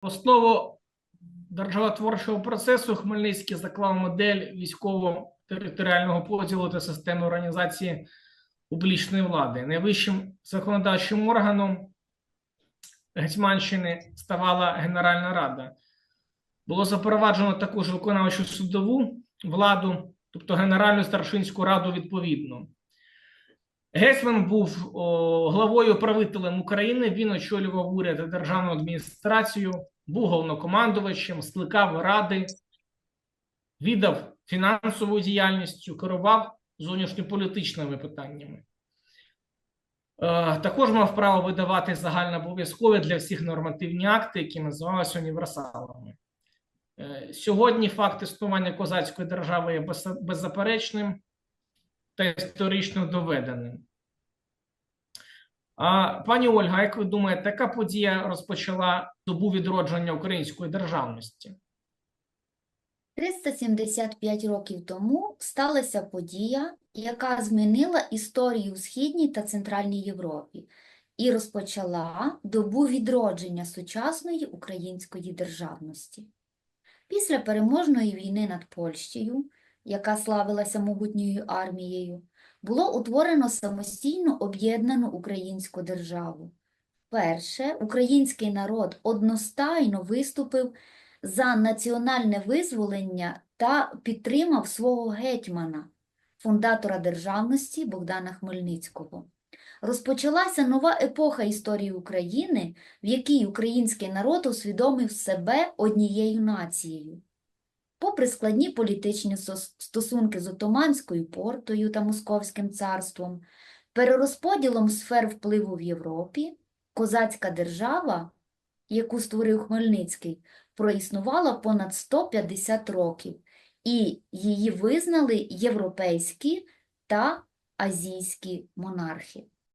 Основу державотворчого процесу Хмельницький заклав модель військово-територіального поділу та системи організації публічної влади. Найвищим законодавчим органом Гетьманщини ставала Генеральна Рада. Було запроваджено також виконавчу судову владу, тобто Генеральну старшинську раду відповідно. Гетьман був о, главою правителем України. Він очолював уряд та державну адміністрацію, був головнокомандувачем, скликав ради, віддав фінансовою діяльністю, керував зовнішньополітичними питаннями. Е, також мав право видавати загальнообов'язкові для всіх нормативні акти, які називалися універсалами. Е, сьогодні факт існування козацької держави є беззаперечним та історично доведеним. А, пані Ольга, як ви думаєте, яка подія розпочала добу відродження української державності? 375 років тому сталася подія, яка змінила історію в Східній та Центральній Європі і розпочала добу відродження сучасної української державності. Після переможної війни над Польщею, яка славилася могутньою армією, було утворено самостійно об'єднану українську державу. Перше, український народ одностайно виступив за національне визволення та підтримав свого гетьмана, фундатора державності Богдана Хмельницького. Розпочалася нова епоха історії України, в якій український народ усвідомив себе однією нацією. Попри складні політичні стосунки з Отоманською портою та Московським царством, перерозподілом сфер впливу в Європі, козацька держава, яку створив Хмельницький, проіснувала понад 150 років, і її визнали європейські та азійські монархи.